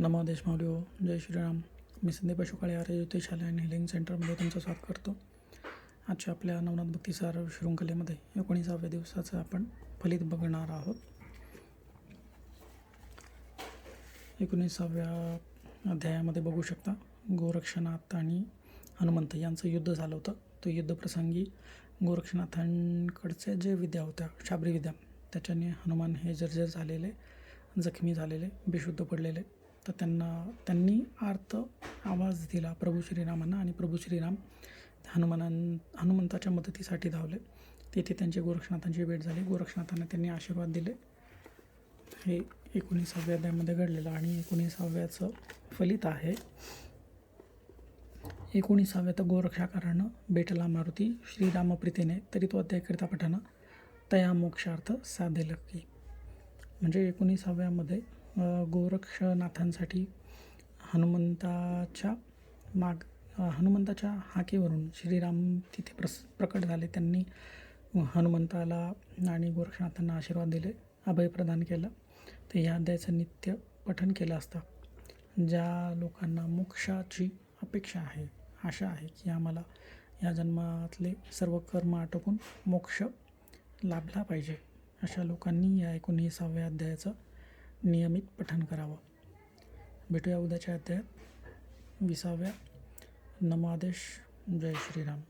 नमो देशमावली हो. जय श्रीराम. मी संदीप पशुकाळे आर्य ज्योतिषालय आणि हिलिंग सेंटरमध्ये तुमचं स्वागत करतो. आजच्या आपल्या नवनाथ भक्तीसार शृंखलेमध्ये एकोणीसाव्या दिवसाचं आपण फलित बघणार आहोत. एकोणीसाव्या अध्यायामध्ये बघू शकता गोरक्षनाथ आणि हनुमंत यांचं युद्ध झालं होतं. तो युद्धप्रसंगी गोरक्षनाथांकडचे जे विद्या होत्या शाबरी विद्या त्याच्याने हनुमान हे जर्जर झालेले जखमी झालेले बेशुद्ध पडलेले. तर त्यांना त्यांनी आर्त आवाज दिला प्रभू श्रीरामांना आणि प्रभू श्रीराम हनुमानां हनुमंताच्या मदतीसाठी धावले. तेथे त्यांची गोरक्षनाथांची भेट झाली. गोरक्षनाथांना त्यांनी आशीर्वाद दिले. हे एकोणीसाव्या अध्यायामध्ये घडलेलं आणि एकोणीसाव्याचं फलित आहे. एकोणीसाव्यात गोरक्षाकारानं बेटला मारुती श्रीरामप्रीतीने तरी तो अध्यायकरिता पठाना तया मोक्षार्थ साधेल की. म्हणजे एकोणीसाव्यामध्ये गोरक्षनाथांसाठी हनुमंताच्या माग हनुमंताच्या हाकेवरून श्रीराम तिथे प्रस प्रकट झाले. त्यांनी हनुमंताला आणि गोरक्षनाथांना आशीर्वाद दिले अभय प्रदान केलं. तर या अध्यायाचं नित्य पठन केलं असता ज्या लोकांना मोक्षाची अपेक्षा आहे आशा आहे की आम्हाला या जन्मातले सर्व कर्म आटोपून मोक्ष लाभला पाहिजे अशा लोकांनी या एकोणीसाव्या अध्यायाचं नियमित पठन करावं. भेटूया उद्याच्या अध्यायात. विसाव्या नमादेश. जय श्रीराम.